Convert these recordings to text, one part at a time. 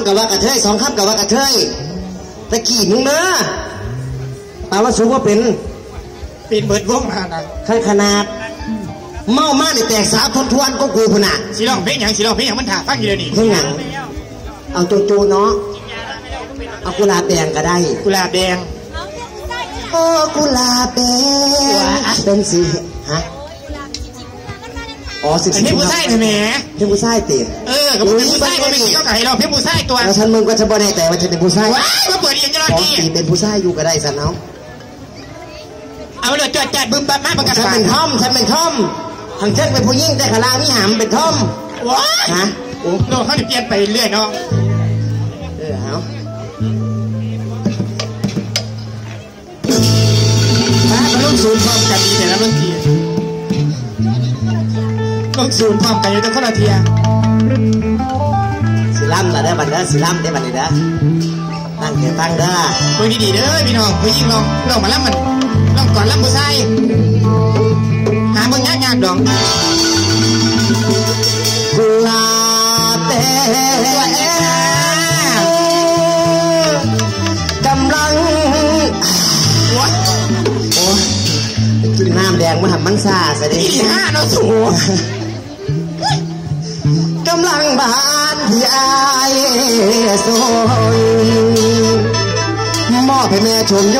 ำกับว่ากระเทยสองคำกับว่ากระเทยตะกี้มึงเด้อปาว่าสูว่าเป็นปีนเบิดวงมานะขั้นขนาด เมามาในแตกสาวทนทวนก็กูพนน่ะสีร้องเพลงหยังสีร้องเพลงหยังมันถ่าฟังอยู่เดี๋ยวนี้เพื่อหยังเอาโจโจเนาะเอากุหลาบแดงก็ได้ กุหลาบแดงโอ้กุหลาบแดงเป็นสีฮะ อ๋อสิบอันสี่นี้ผู้ชายนี่แหมเพลงผู้ชายตีเออกับเป็นผู้ชายก็ไม่กี่ก็ไก่เราเพลงผู้ชายตัวแล้วฉันมึงก็จะบ่แน่ใจว่าฉันเป็นผู้ชายว้ายมาเปิดเองจะรอของนี่ตีเป็นผู้ชายอยู่ก็ได้สันเนาะเอาเลยจอดจัดบึ้มปั๊บมาประกาศฉันเป็นทอมฉันเป็นทอมทางเช่นเป็นผู้หญิงแต่ขลางนี่หามเป็นทอมว้ายฮะโอ้โลกเขาเนี่ยเปลี่ยนไปเรื่อยเนาะเออเอามาลูกศูนย์พร้อมกันดีแต่ละเรื่อง ทีลูกศูนย์พร้อมกันอยู่แต่คนละเทียสิลัมละได้อบัดเด้อสิลัมได้อบัดนี้เด้อตั้งใจฟังเด้อคุยดีๆเด้อพี่น้องผู้หญิงลองลองมาแล้วมันลองก่อนแล้วผู้ชายหาเบิ่งยากๆดอกกุหลาบแดงกำลังว้ายโอ้ยไปกินน้ำแดงมาหันมันซาซะดิที่ห้าเนาะสูกำลังบานที่อายโซยมอบให้แม่ชมโย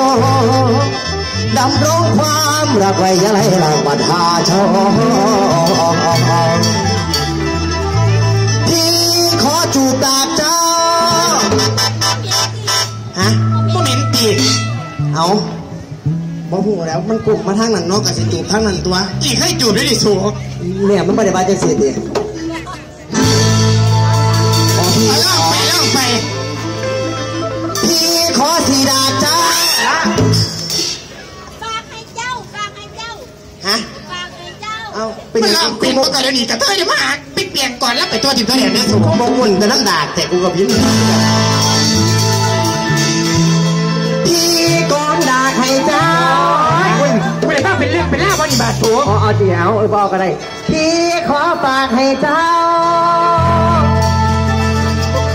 ดำรงความรักไว้ยะไรหลังบัดหาชองพี่ขอจูบตาเจ้าฮะพวกเหม็นตีนเอาบ่หูแล้วมันกลุ่มมาทางนั้นเนาะกับสิจูบทางนั้นตัวอีกให้จูบด้วยดิสูเนี่ยมันไม่ได้บาดเจ็บเสียดิ มันยังล่อนบปกตินี่กระเทยเดี๋ยวมาหาปิดเปลี่ยนก่อนแล้วไปตัวถิ่มตัวเดียวเนี่ยสูอกมุ่นเป็นน้ำดากแต่กูกับพินพี่ก้อนดากให้เจ้าไม่ได้บ้าเป็นเรื่องเป็นเล่าวันนี้บาทสูอ๋อเอาเดี๋ยวเออบอกก็ได้พี่ขอฝากให้เจ้า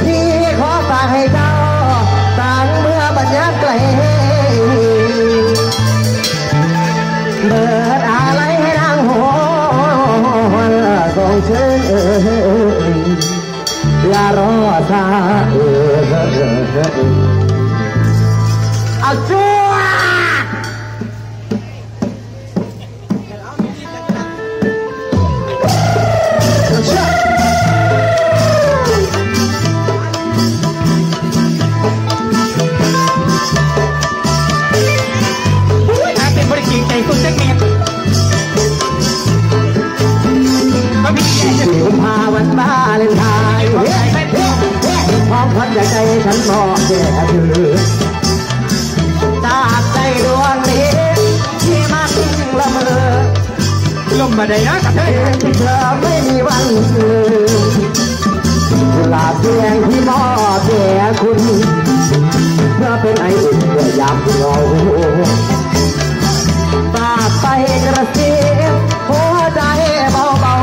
พี่ขอฝากให้เจ้าต่างเมื่อบัญญัติไกล เลมมาได้นะกระเทยที่เธอไม่มีวันลืมลาเพียงที่มอแด่คุณเพื่อเป็นไออุ่นเพื่อยามเหงาฝากไปกระซิบหัวใจเบา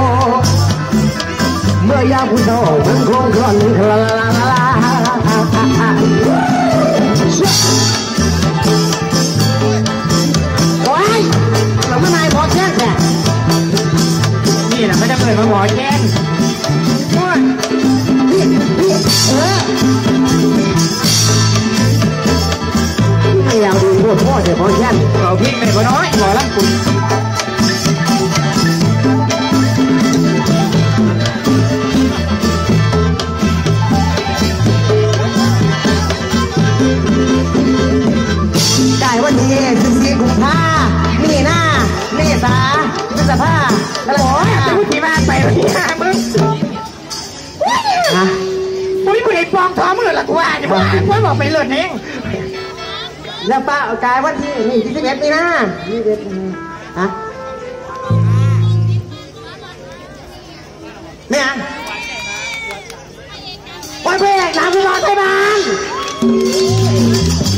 ๆเมื่อยามคุณโตมันคงคลอนคลาลาลา ละ อกไปเลือดเองแล้วป้ากายวันที่นี่ที่สิบเอ็ดมีหน้ายี่สิบเอ็ดฮะไม่อะวันเพ่งน้ำผู้บ่าวไทยบ้าน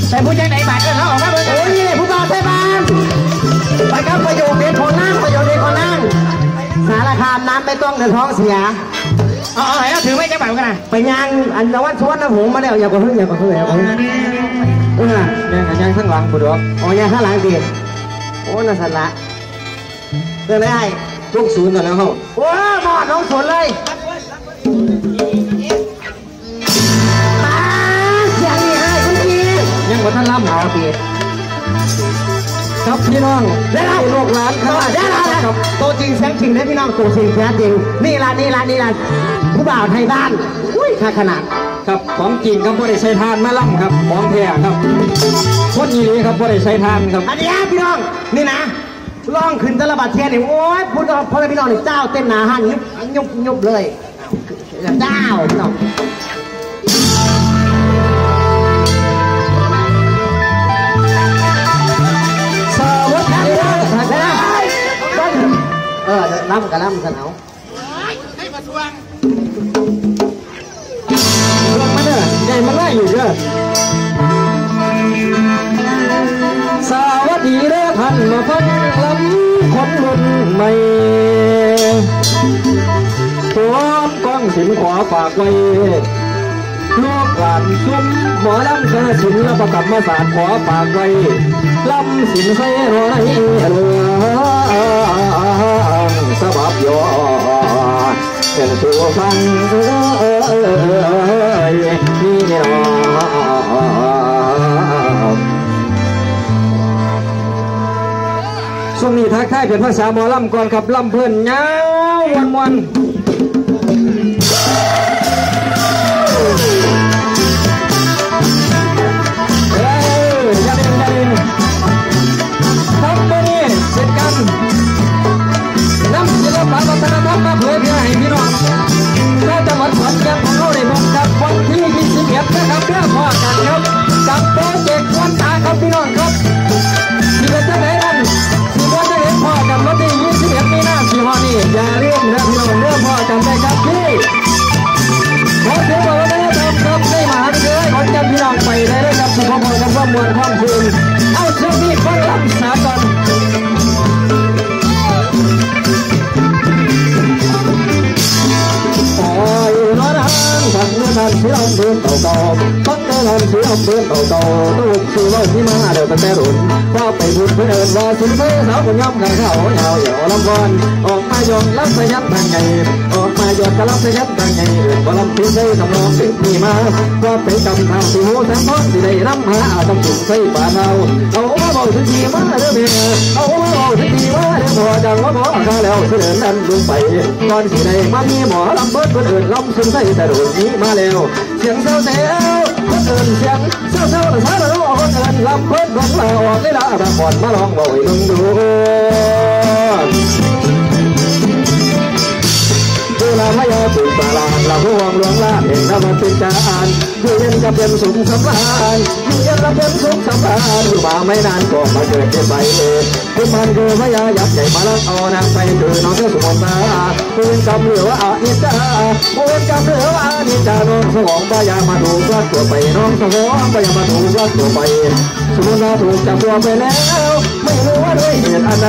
แต่พูดยังไหนบาดเออเขาออกมาเบิ่งโอ้ยนี่ผู้บ่าวไทยบ้านไปครับประโยคเด็ดคนนั่งประโยคเด็ดคนนั่งสารคามน้ำไม่ต้องเดินท้องเสีย เอาเอาให้เราถือไว้จังหวะกันนะไปยางอันนวัดสวนน้ำหงมาแล้วอย่าก็เพิ่งอย่าก็เพิ่งอย่าก็เพิ่งเออยังยังข้างหลังบุดอกอ๋อยางข้างหลังดีโอ้น่าสันละเรื่องอะไรไอ้ทุกศูนย์ก่อนแล้วเขาโอ้หมอดน้องสวนเลยตาเสียงนี่ไอ้คุณพี่ยังว่ท่านล่ำหาปีครับพี่น้องได้แล้วลูกหลานครับได้แล้วได้แล้วตัวจริงแสงจริงนะพี่น้องตัวจริงแท้จริงนี่ละนี่ละนี่ละ ผู้บ่าวไทยบ้าน อุ้ยค่าขนาดครับของจริงครับบ่ได้ใช้ทานมาล่ำครับของแท้ครับคนอีหลีครับบ่ได้ใช้ทานครับ อันนี้พี่น้องนี่นะล่องขึ้นแตละบัดเทียนนี่โอ้ยพูดกับพ่อแม่พี่น้องนี่เจ้าเต้นหนาหันยุบยุบยุบเลยเจ้าพี่น้องสวัสดีครับได้เออล่ำกับล่ำกันเอา ใหญ่มันไล่อยู่เด้อสวัสดีเด้อท่านมาฟังลำคนรุ่นใหม่พร้อมกล้องสินขวาฝากไว้ลูกหลานซุ้มหมอลำกระสินและประกับมาศาสตร์ขอฝากไว้ลำสินใส่รอยเรือสบับยอเป็นตัวฟังเอ้ย นี่เนาะช่วงนี้ทักทายเป็นภาษาหมอลำก่อนครับลำเพื่อนเงาวันวัน อย่าลืมนะพี่น้องเรื่องพ่อกันได้ครับพี่ขอเสียงปรบมือให้ครับได้มหาวิทยาลัยขอนแก่นพี่น้องไปได้เลยครับสุขภาพกับความมวลความชื่นเอาเชือกนี้ฟังลำสาก่อนโอ้ยน้อยนานทางเมื่อนานเสียงเดินเต่า เต่าพักเดินเสียงเดินเต่าเต่าตู้ชื่อว่าที่มาเดี๋ยวตั้งแต่รุ่นว่าไปพูดเพื่อนเอินว่าสินเพื่อนสาวคนย่ำข้างเขาเหยาเหยาลำบอนออกมายองรับสยับทางไงออกมายอดกะรับสยับทางไงบ่ลำพินได้ทำนองเด็กมีมาว่าเป็นกำทางสิหูแสงทองสิได้รำหาอาจำสุขใส่ป่าเทาเอามาบอกถึงทีมาเด้อเมียเอามาบอกถึงทีมาเด้อพอจังว่าพอข้าแล้วเสด็จนั้นลงไปก่อนสิได้มามีหมอลำเบิดเบิดเอินลำซึมใส่แต่โดนนี้มาแล้วเสียงเซลเซลคนเอินเสียงเซลเซลแต่สารรู้คนเงินลำเบิดของเราออกได้ละตาก่อนมาลองบ่อยมึงดูาไม่ยอมตื่นสาลานเราห่วงหลวงลาเห็นเรามันเป็นจานอยู่เย็นกับเป็นสุขสำราญอยู่เย็นกับเป็นสุขสำราญอยู่มาไม่นานก็มาเกิดเป็นใบเองคุณมันคือพยายับใหญ่มาลักเอานางไปคือน้องเจ้าสุมตาคุณกำเหลือว่าอานิจาคุณกำเหลือว่าอานิจาน้องสมองพยามาถูกยอดตัวไปน้องสมองพยามาถูกยอดตัวไป สมุนนาถูกจับตัวไปแล้ว ไม่รู้ว่าด้วยเหตุอะไร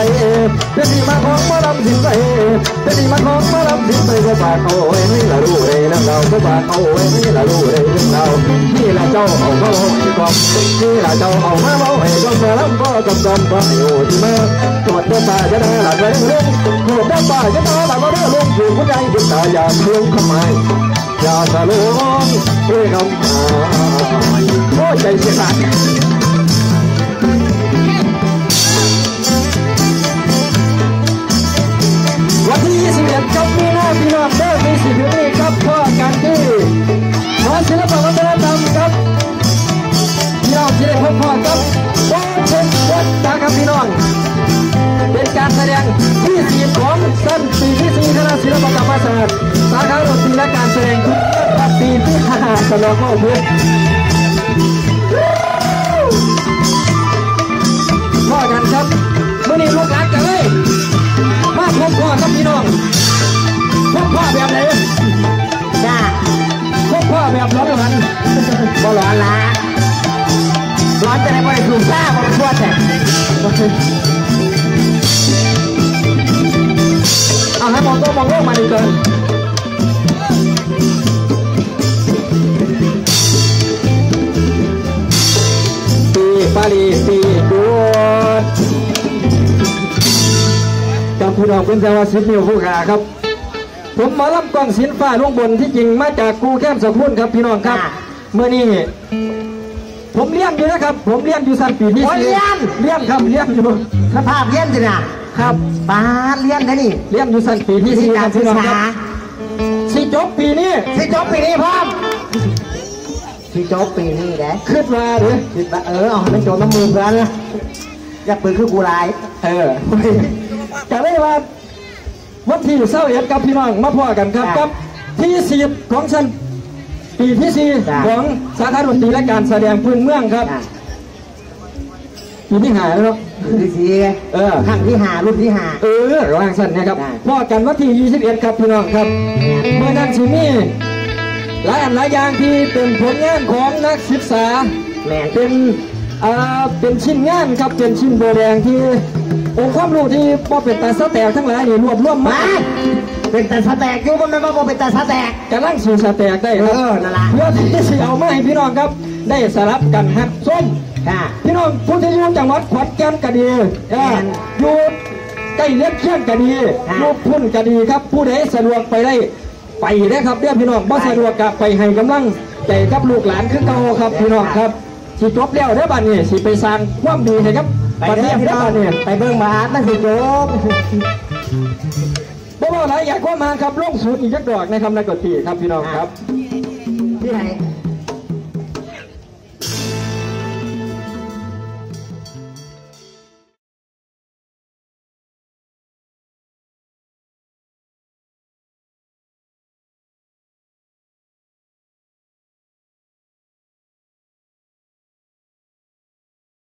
เป็นที่มาของมาลำสินไปเป็นที่มาของมาลำสินไปก็ฝากเอาไว้ไม่ละรู้เลยนะเราก็ฝากเอาไว้ไม่ละรู้เลยเรื่องเราที่ละเจ้าเอาเข้าที่กองที่ละเจ้าเอามาเมาให้ก็มาลำก็กำกำก็อยู่ที่มาตรวจตัวตาจะได้หลักไว้เรื่องตรวจตัวตาจะได้หลักไว้เรื่องอยู่ผู้ใหญ่ผู้ตาอย่าเที่ยวขมายอย่าสะลงด้วยคำหาโอ้ใจเสียสัตว์ กรรมศาสตร์สาขาดนตรีและการแสดงปีที่ห้าสนองข้อมูลพ่อกันครับเมื่อนี้ลูกหลานกันเลยมาพบพ่อครับพี่น้องพบพ่อแบบไหนจ้าพบพ่อแบบร้อนหันบ่ร้อนละร้อนจะได้บ่ได้ถูกซ่าบ่ทั่วแต่เอาให้มองตัวมองโลกมาดีเกิน ปารีปีดูดกับพี่น้องเป็นสวัสดิ์นิวผู้ขาครับ ผมหมอลำกล้องสินฟ้าลุงบนที่จริงมาจากกูแค้มสกุลครับพี่น้องครับ เมื่อนี้ผมเลี้ยงอยู่นะครับ ผมเลี้ยงอยู่สั้นปีที่โอ้ยสี่เลี้ยงเลี้ยงครับเลี้ยงอยู่สภาพเลี้ยนสินะครับป้าดเลี้ยนนะนี่เลี้ยงอยู่สั้นปีที่วิธีสี่คการัรบศึพี่กน้องคษารับสิจบปีนี้สิจบปีนี้พร้อ มสิจบปีนี้เด้ขึ้นมาเด้อคิดว่าเออเอาให้มันโจมน้ำมือเพื่อนนะอย่าปืนคือกูลาย เออจะได้ว่าวันที่เศร้าเอ็ดกับพี่น้องมาพ่อกันครับกับที่สิบของชั้นปีที่สี่ของสาขาดนตรีและการแสดงพื้นเมืองครับอะปีที่หาแล้วเนาะรุ่นที่สี่เออครั้งที่ห้ารุ่นที่ห้าเออระหว่างสั้นนะครับได้พ่อกันวันที่21ครับพี่น้องครับเมื่อนั้นสิมี หลายอันหลายอย่างที่เป็นผลงานของนักศึกษาแมนเป็นอ่าเป็นชิ้นงานครับเป็นชิ้นโบแดงที่องค์ความรู้ที่พอเป็นตาสแตกทั้งหลายนี่รวบรวมมา มาเป็นแต่สแตกอยู่มันไม่ว่าบ่เป็นแต่สแตก กำลังสู่สแตกได้ครับเออนั่นล่ะ เพื่อที่จะเอามาให้พี่น้องครับ ได้สลับกันฮักส้ม ค่ะ พี่น้องผู้ที่อยู่จังหวัดขอนแก่นก็ดีเออแม่นอยู่ใกล้เลี้ยงเคียงก็ดีค่ะอยู่พุ่นก็ดีครับ ผู้ใดสะดวกไปได้ ไปได้ครับเด้อพี่น้องบ่สะดวกกับไปให้กำลังใจกับลูกหลานคือเก่าครับพี่น้องครับสิจบแล้วเด้อบัดนี้สิไปสร้างความดีให้ครับไปประเทเด้อศพี่เด้น้อองบัดนี้ไปเบิ่งบาทมันสิจบบ่ว่าหลายอยากว่ามาครับลงสูตรอีกจักดอกนะครับนักดนตรีครับพี่น้องครับที่ไหน